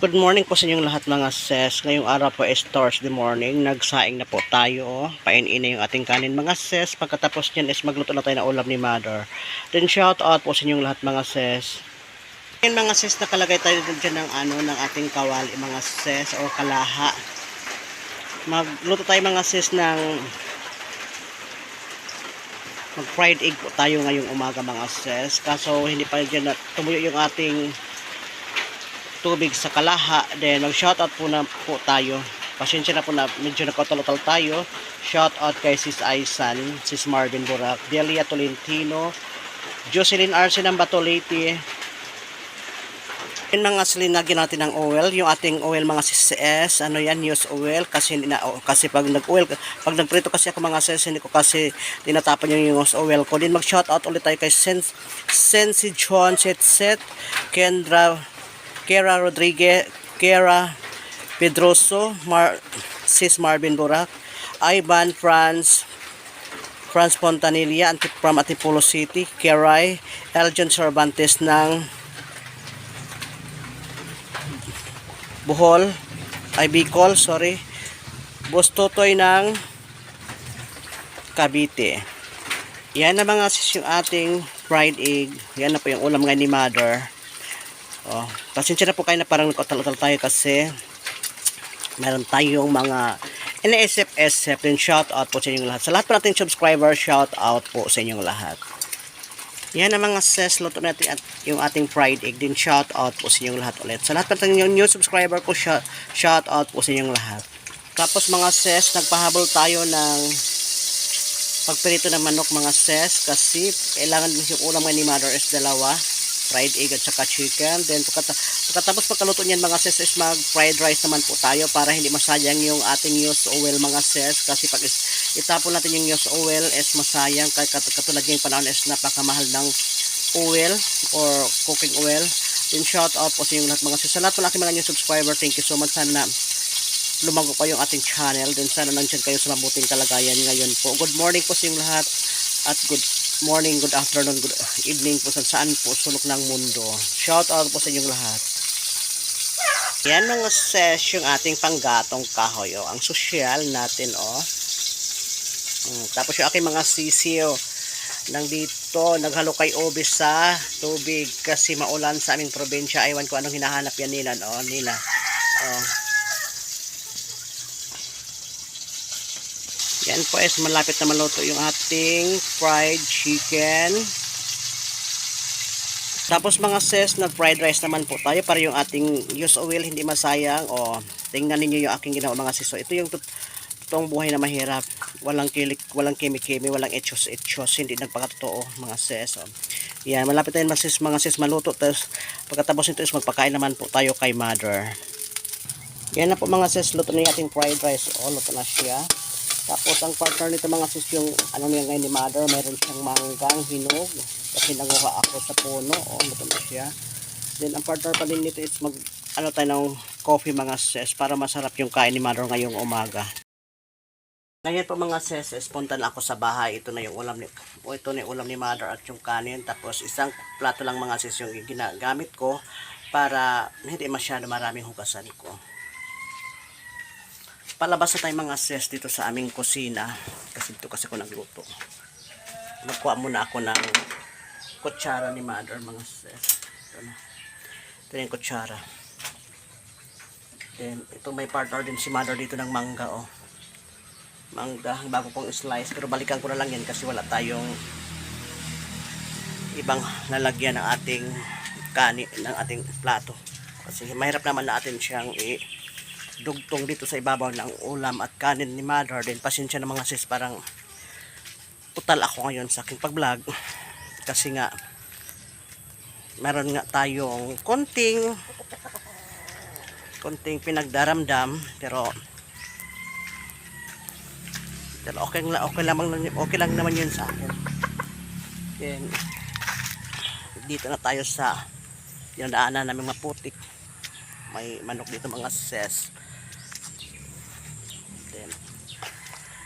Good morning po sa inyong lahat mga sis. Ngayong araw po is Thursday morning. Nagsaing na po tayo. Painin na yung ating kanin mga sis. Pagkatapos niyan is magluto na tayo ng ulam ni mother. Then shout out po sa inyong lahat mga sis. Ngayon mga sis, nakalagay tayo dyan ng ano, ng ating kawali mga sis or kalaha. Magluto tayo mga sis ng mag fried egg po tayo ngayong umaga mga sis. Kaso hindi pa dyan na tumuyo yung ating tubig sa kalaha. Then, mag-shoutout po na po tayo. Pasensya na po na medyo nagkotalotal tayo. Shoutout kay Sis Aisan, Sis Marvin Burak, Delia Tolentino, Jocelyn Arce ng Batolete. Yun mga silinagyan natin ng oil, yung ating oil mga sis S, ano yan, use oil kasi na, kasi pag nag-oil, pag nagprito kasi ako mga sis, hindi ko kasi tinatapan yung use oil ko. Din mag-shoutout ulit tayo kay Sen, Sensi John Setset, Kendra Kera Rodriguez, Kera Pedroso, Mar Sis Marvin Burak, Ivan Franz, Franz Pontanilla, anti from Antipolo City, Keray, Eljon Cervantes ng Bohol, ay Bicol, sorry, Bostotoy ng Cavite. Yan na mga sis yung ating fried egg. Yan na po yung ulam nga ni mother. Oh, pasensya na po kayo na parang nagkatal tayo kasi meron tayong mga NSF-SF din shout out po sa inyong lahat. Sa lahat po nating subscriber, shout out po sa inyong lahat. Yan ang mga ses, luto natin at yung ating fried egg din shout out po sa inyong lahat ulit. Sa lahat po nating new subscriber ko, shout, out po sa inyong lahat. Tapos mga ses, nagpahabol tayo ng pagprito ng manok mga ses kasi kailangan yung ulam ni mother is dalawa fried egg at saka chicken. Then pagkata pagkatapos pagkaluto niyan mga ses is mag fried rice naman po tayo para hindi masayang yung ating used oil mga ses kasi pag itapon natin yung used oil is masayang kat katulad ngayong panahon is napakamahal ng oil or cooking oil. Then shout out po sa inyong lahat mga ses. Sa lahat po ng mga new subscriber, thank you so much. Sana lumago pa yung ating channel. Then sana nandyan kayo sa mabuting kalagayan ngayon po. Good morning po sa inyong lahat at good morning, good afternoon, good evening po sa saan po sulok ng mundo. Shout out po sa inyong lahat. Yan mga ses yung ating panggatong kahoy. Oh. Ang sosyal natin oh. Mm, tapos yung aking mga sisiyo nang dito naghalo kay Obi sa tubig kasi maulan sa aming probinsya. Aywan ko anong hinahanap yan nila. Oh, nila. Oh. Yan po is malapit na maluto yung ating fried chicken. Tapos mga sis, nag-fried rice naman po tayo para yung ating use oil hindi masayang. O, tingnan ninyo yung aking ginawa mga sis. So, ito yung totoong buhay na mahirap. Walang kilik, walang kimi-kimi, walang etchos-etchos. Hindi nagpakatotoo mga sis. O, yan, malapit yun mga sis, mga sis maluto. Tapos, pagkatapos nito is magpakain naman po tayo kay mother. Yan na po mga sis, luto na yung ating fried rice. O, luto na siya. Tapos ang partner nito mga sis yung ano niya ngayon ni mother, meron siyang manggang hinog kasi nanguha ako sa puno. O, luto na siya. Then ang partner pa din nito is mag ano tayo ng coffee mga sis para masarap yung kain ni mother ngayong umaga. Ngayon po mga sis, is punta na ako sa bahay. Ito na yung ulam ni o ito na yung ulam ni mother at yung kanin. Tapos isang plato lang mga sis yung ginagamit ko para hindi masyado maraming hugasan ko palabas na tayo mga sis dito sa aming kusina. Kasi dito kasi ako nagluto. Magkuha muna ako ng kutsara ni mother mga sis. Ito na. Ito yung kutsara. Then ito may partner din si mother dito ng mangga oh. Mangga bago kong slice. Pero balikan ko na lang yan kasi wala tayong ibang lalagyan ng ating kani ng ating plato. Kasi mahirap naman natin siyang i dugtong dito sa ibabaw ng ulam at kanin ni mother. Din pasensya na mga sis parang utal ako ngayon sa aking pag-vlog. Kasi nga meron nga tayong konting konting pinagdaramdam pero pero okay lang okay lang okay lang naman yun sa akin. Then dito na tayo sa dinadaanan namin maputik. May manok dito mga ses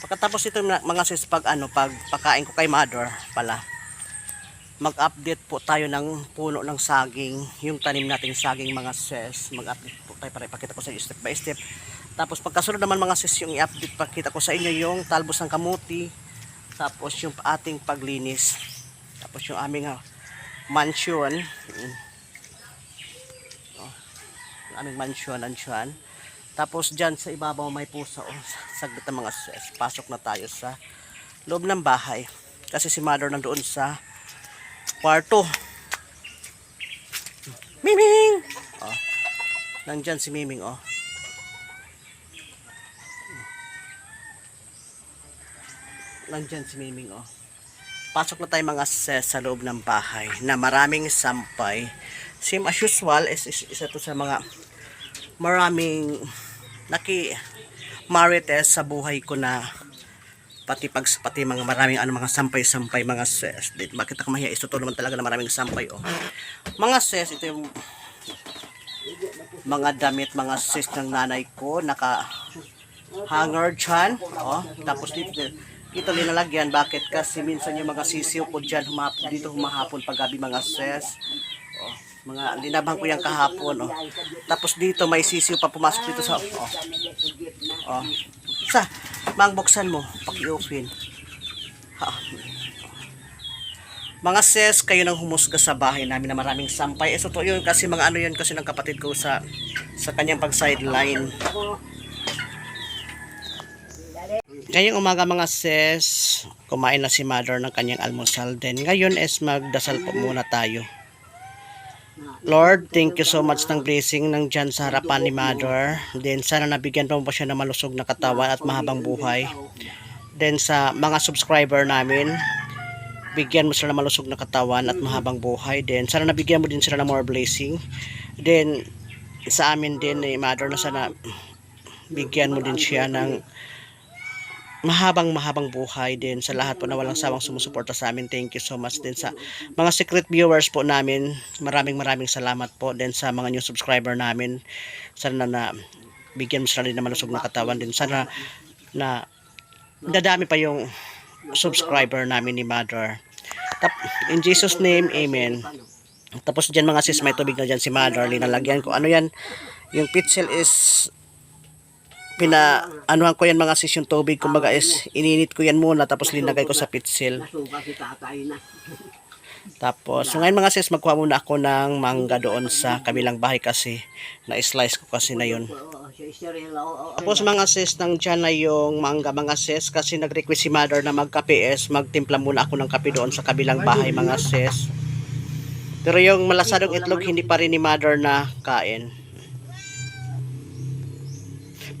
pagkatapos ito mga sis pag ano pag pakain ko kay mother pala mag-update po tayo ng puno ng saging, yung tanim nating saging mga sis. Mag-update po tayo para ipakita ko sa inyo step by step. Tapos pagkasunod naman mga sis, yung i-update pakita ko sa inyo yung talbos ng kamuti, tapos yung ating paglinis, tapos yung aming ah, mansion, Mm. oh, yung aming mansion, ansyon. Tapos dyan sa ibabaw may pusa, oh, saglit na mga sis. Pasok na tayo sa loob ng bahay. Kasi si mother nandoon sa kwarto. Miming! Oh. Nandyan si Miming, oh. Nandyan si Miming, oh. Pasok na tayo mga sis sa loob ng bahay na maraming sampay. Same as usual, is, is, isa to sa mga maraming naki marites sa buhay ko na pati pag pati mga maraming ano mga sampay-sampay mga sis. Di, bakit ako mahiya? Ito naman talaga na maraming sampay oh. Mga sis, ito yung mga damit, mga sis ng nanay ko, naka hanger dyan. Oh, tapos dito, dito linalagyan. Bakit? Kasi minsan yung mga sisiw ko dyan, humapon, dito humahapon paggabi mga sis. Mga linabang ko yan kahapon. Oh. Tapos dito may sisiw pa pumasok dito sa... Oh. Oh. Sa, mang buksan mo, paki-open. Mga sis, kayo nang humusga sa bahay namin na maraming sampay. Eh, so to yun kasi mga ano yun kasi ng kapatid ko sa sa kanyang pag sideline. Ngayong umaga mga sis, kumain na si mother ng kanyang almusal din. Ngayon is magdasal po muna tayo. Lord, thank you so much ng blessing ng dyan sa harapan ni Mother. Then sana nabigyan pa mo pa siya ng malusog na katawan at mahabang buhay. Then sa mga subscriber namin, bigyan mo sila ng malusog na katawan at mahabang buhay. Then sana nabigyan mo din sila ng more blessing. Then sa amin din ni Mother na sana bigyan mo din siya ng mahabang mahabang buhay din sa lahat po na walang sawang sumusuporta sa amin. Thank you so much din sa mga secret viewers po namin. Maraming maraming salamat po din sa mga new subscriber namin. Sana na bigyan mo sila rin ng malusog na katawan din. Sana na dadami pa yung subscriber namin ni Mother. Tap, in Jesus name, Amen. Tapos dyan mga sis, may tubig na dyan si Mother. Linalagyan ko. Ano yan? Yung pitzel is pina anuhan ko yan mga sis yung tubig. Kumbaga is ininit ko yan muna tapos linagay ko sa pitsil tapos so ngayon mga sis magkuha muna ako ng mangga doon sa kabilang bahay kasi na slice ko kasi na yun. Tapos mga sis nang dyan na yung mangga mga sis kasi nag-request si mother na magkape is magtimpla muna ako ng kape doon sa kabilang bahay mga sis. Pero yung malasadong itlog hindi pa rin ni mother na kain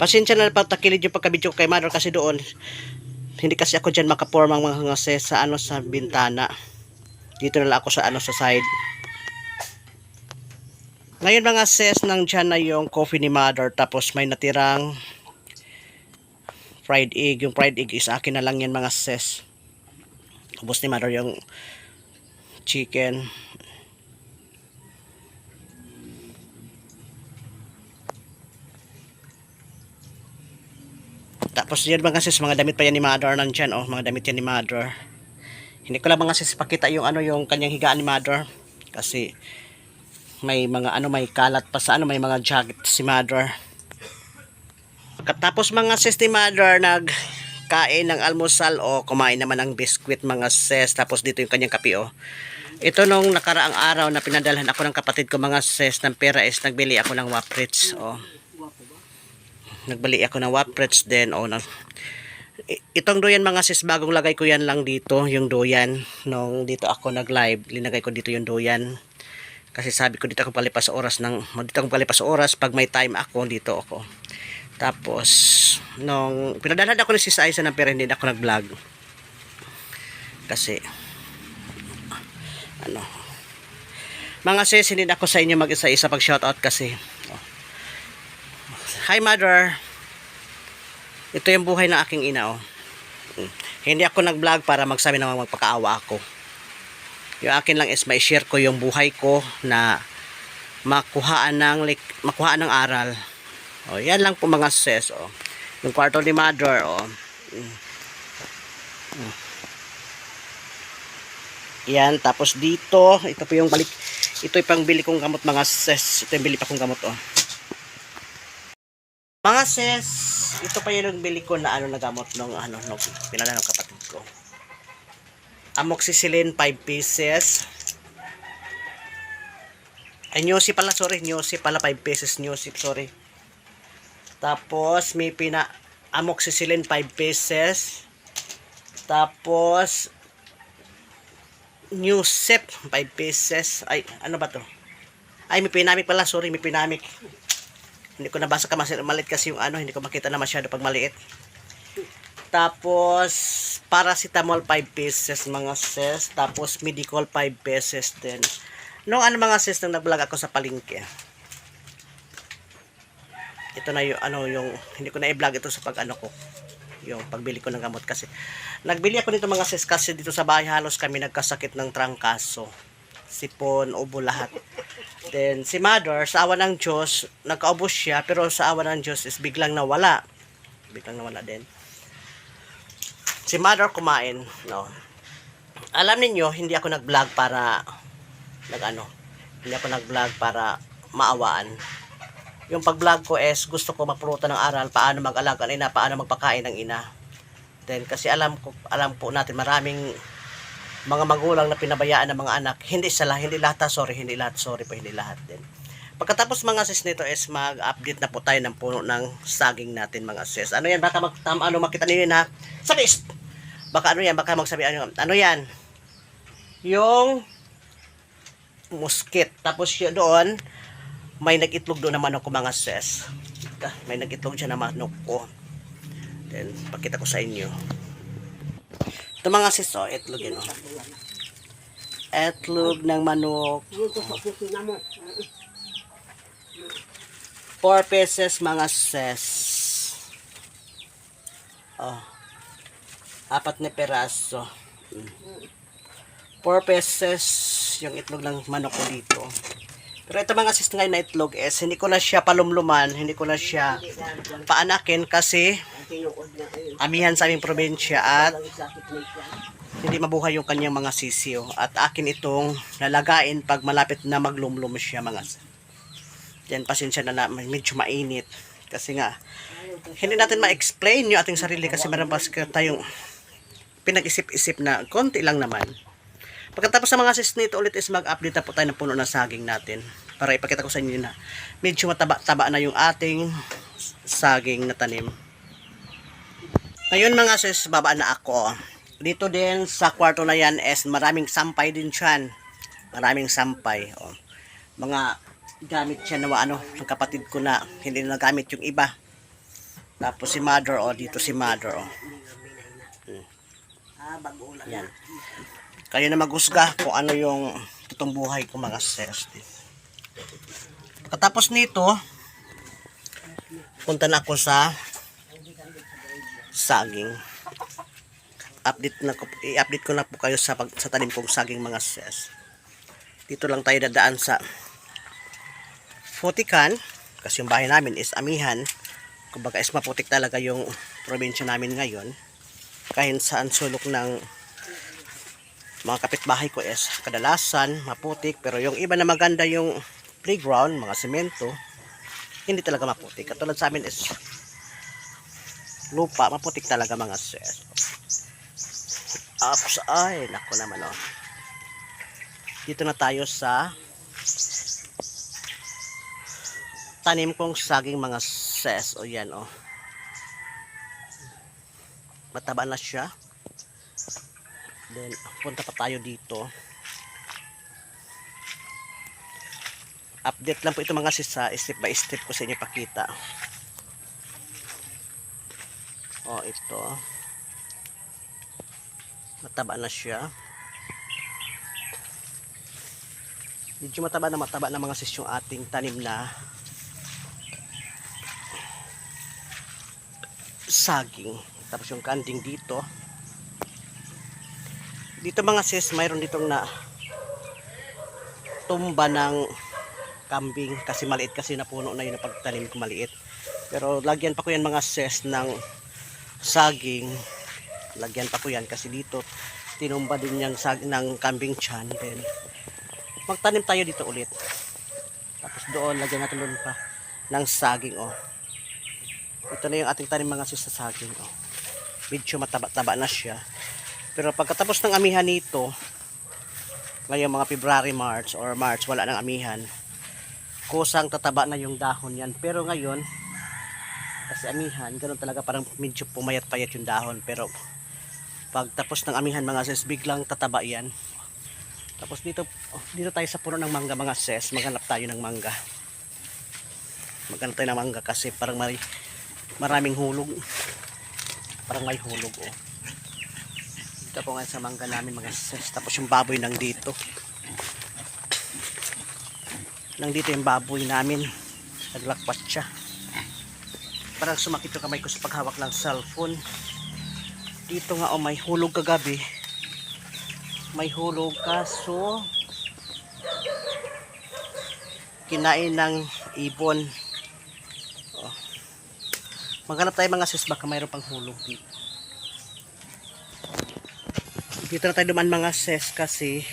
Pasensya na pagtakilid yung pagkabidyo kay mother kasi doon hindi kasi ako dyan makapormang mga ngase sa ano sa bintana. Dito na lang ako sa ano sa side. Ngayon mga sis nang dyan na yung coffee ni mother tapos may natirang fried egg. Yung fried egg is akin na lang yan mga sis. Ubus ni mother yung chicken. Tapos yan mga sis, mga damit pa yan ni mother nandyan, oh, mga damit yan ni mother. Hindi ko lang mga sis pakita yung ano yung kanyang higaan ni mother. Kasi may mga ano may kalat pa sa ano may mga jacket si mother. Pagkatapos mga sis ni mother nag kain ng almusal o kumain naman ng biskwit mga sis tapos dito yung kanyang kape oh. Ito nung nakaraang araw na pinadalhan ako ng kapatid ko mga sis ng pera is nagbili ako ng waprits oh nagbali ako ng waprets din o nang I- itong doyan mga sis bagong lagay ko yan lang dito yung doyan. Nung dito ako nag live linagay ko dito yung doyan. Kasi sabi ko dito ako palipas oras ng dito ako palipas oras pag may time ako dito ako. Tapos nung pinadalhan ako ni sis Aiza ng pero hindi na ako nag vlog kasi ano. Mga sis hindi na ako sa inyo mag isa isa pag shoutout kasi Hi mother. Ito yung buhay ng aking ina oh. Hindi ako nag-vlog para magsabi na magpakaawa ako. Yung akin lang is may share ko yung buhay ko na makuhaan ng makuhaan ng aral. Oh, yan lang po mga sis oh. Yung kwarto ni mother oh. Yan, tapos dito, ito po yung balik, ito yung pang bili kong gamot mga sis. Ito yung bili pa kong gamot, oh. Mga sis, ito pa yung bili ko na ano na gamot nung ano, nung pinala ng kapatid ko. Amoxicillin 5 pieces. Ay, Newsy pala, sorry. Newsy pala, 5 pieces. Newsy, sorry. Tapos, may pina amoxicillin 5 pieces. Tapos, Newsep 5 pieces. Ay, ano ba to? Ay, may pinamik pala. Sorry, may pinamik. Hindi ko nabasa ka mas maliit kasi yung ano, hindi ko makita na masyado pag maliit. Tapos, paracetamol 5 pieces mga sis. Tapos, medical 5 pieces din. Nung ano mga sis, nung nag-vlog ako sa palengke. Ito na yung ano yung hindi ko na i-vlog ito sa pag ano ko yung pagbili ko ng gamot kasi nagbili ako nito mga sis kasi dito sa bahay halos kami nagkasakit ng trangkaso sipon, ubo lahat. Then si mother sa awa ng Diyos nagkaubos siya pero sa awa ng Diyos is biglang nawala. Biglang nawala din. Si mother kumain no. Alam ninyo hindi ako nag-vlog para nag ano hindi ako nag-vlog para maawaan. Yung pag-vlog ko is gusto ko mapulutan ng aral paano mag-alaga ng ina, paano magpakain ng ina. Then kasi alam ko alam po natin maraming mga magulang na pinabayaan ng mga anak. Hindi sila, hindi lahat, ha, sorry, hindi lahat, sorry po, hindi lahat din. Pagkatapos mga sis nito is mag-update na po tayo ng puno ng saging natin mga sis. Ano yan? Baka mag, tam, ano, makita niyo yun ha? Sabi, baka ano yan? Baka magsabi ano, ano yan? Yung musket. Tapos yun doon, may nag-itlog doon na manok ko mga sis. May nag-itlog dyan na manok ko. Then, pakita ko sa inyo. Ito mga sis, oh, itlog yun, oh. Itlog ng manok. Yun ko sa na mo. 4 pesos mga sis. Oh. Apat na peraso. 4 pesos yung itlog ng manok ko dito. Pero ito mga sis ngayon na itlog is hindi ko na siya palumluman, hindi ko na siya paanakin kasi amihan sa aming probinsya at hindi mabuhay yung kanyang mga sisiyo. At akin itong lalagain pag malapit na maglumlum siya mga. Yan, pasensya na na medyo mainit. Kasi nga, hindi natin ma-explain yung ating sarili kasi meron pa tayong pinag-isip-isip na konti lang naman. Pagkatapos sa mga sis nito ulit is mag-update na po tayo ng puno ng saging natin. Para ipakita ko sa inyo na medyo mataba-taba na yung ating saging na tanim. Ngayon mga sis, baba na ako. Dito din sa kwarto na yan is maraming sampay din dyan. Maraming sampay. O. Mga gamit siya na ano, ng kapatid ko na hindi na gamit yung iba. Tapos si mother, o dito si mother, o. Ah, bago lang. Yan. Kayo na maghusga kung ano yung tutong buhay ko mga sis. Katapos nito, punta na ako sa saging. Update na i-update ko na po kayo sa pag, sa tanim kong saging mga sis. Dito lang tayo dadaan sa Futikan kasi yung bahay namin is amihan. Kumbaga is maputik talaga yung probinsya namin ngayon. Kahit saan sulok ng mga kapitbahay ko is kadalasan maputik pero yung iba na maganda yung playground, mga semento hindi talaga maputik. Katulad sa amin is lupa, maputik talaga mga sis. Ups, ay, nako naman oh. Dito na tayo sa tanim kong saging mga ses. O yan oh. Mataba na siya. Then, punta pa tayo dito. Update lang po ito mga sis ha. Step by step ko sa inyo pakita. O, ito. Mataba na siya. Medyo mataba na mataba na mga sis yung ating tanim na saging. Tapos yung kanding dito. Dito mga sis, mayroon ditong na tumba ng kambing kasi maliit kasi napuno na yun na pagtanim ko maliit. Pero lagyan pa ko yan mga sis ng saging. Lagyan pa ko yan kasi dito tinumba din yung ng kambing chan. Then, magtanim tayo dito ulit. Tapos doon, lagyan natin doon pa ng saging, oh. Ito na yung ating tanim mga sis sa saging, oh. Medyo mataba-taba na siya. Pero pagkatapos ng amihan nito, ngayong mga February, March, or March, wala nang amihan, kusang tataba na yung dahon yan. Pero ngayon, kasi amihan, ganun talaga parang medyo pumayat-payat yung dahon. Pero pag tapos ng amihan mga sis, biglang tataba yan. Tapos dito, dito tayo sa puno ng mangga mga sis, maghanap tayo ng mangga. Maghanap tayo ng mangga kasi parang may, maraming hulog. Parang may hulog oh. Dito po nga sa mangga namin mga sis. Tapos yung baboy nang dito. Nang dito yung baboy namin. Naglakpat siya. Parang sumakit yung kamay ko sa paghawak ng cellphone. Dito nga oh, may hulog kagabi. May hulog kaso kinain ng ibon. Oh. Maghanap tayo mga sis baka mayroon pang hulog dito. Dito na tayo duman mga sis kasi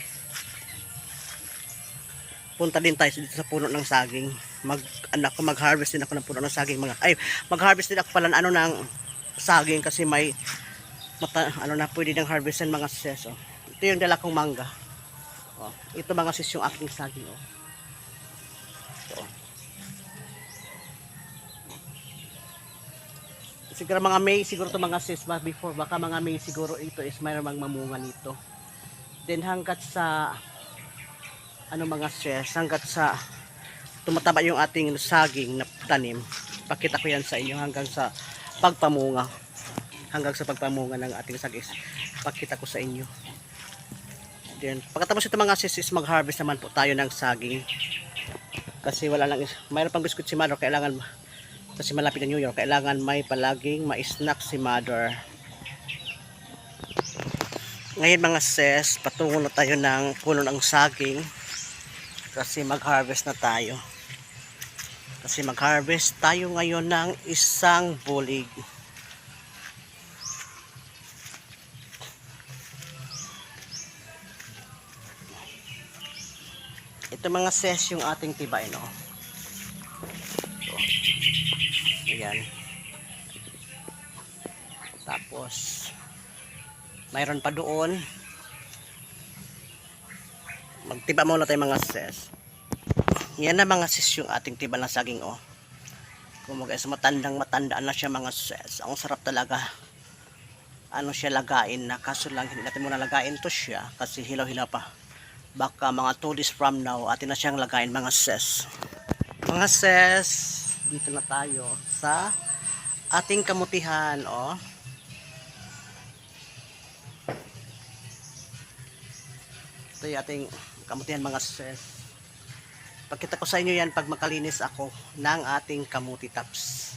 punta din tayo dito sa puno ng saging. Mag anak ko mag-harvest din ako ng puno ng saging mga ay mag-harvest din ako pala ng ano ng saging kasi may mata, ano na pwede nang harvestan mga sis oh. Ito yung dala kong mangga. Oh, ito mga sis yung aking saging oh. Siguro mga May, siguro to mga sis before, baka mga May siguro ito is mayroon mang mamunga nito. Then hanggat sa ano mga sis, hanggat sa tumataba yung ating saging na tanim, pakita ko yan sa inyo hanggang sa pagpamunga. Hanggang sa pagpamunga ng ating saging, pakita ko sa inyo. Then, pagkatapos ito mga sis is mag-harvest naman po tayo ng saging. Kasi wala lang, mayroon pang biskuit si Mother, kailangan kasi malapit na New York, kailangan may palaging ma-snack si mother. Ngayon mga sis, patungo na tayo ng puno ng saging kasi mag-harvest na tayo. Kasi mag-harvest tayo ngayon ng isang bulig. Ito mga sis yung ating tibay, no? Ayan. Tapos, mayroon pa doon. Magtiba muna tayo mga sis. Yan na mga sis yung ating tiba ng saging oh. Kung sa matandang matandaan na siya mga sis. Ang sarap talaga. Ano siya lagain na kaso lang hindi natin muna lagain to siya kasi hilaw-hilaw pa. Baka mga 2 days from now atin na siyang lagain mga sis. Mga sis, dito na tayo sa ating kamutihan oh. Ito yung ating kamutihan mga sis. Pagkita ko sa inyo yan pag makalinis ako ng ating kamuti tops.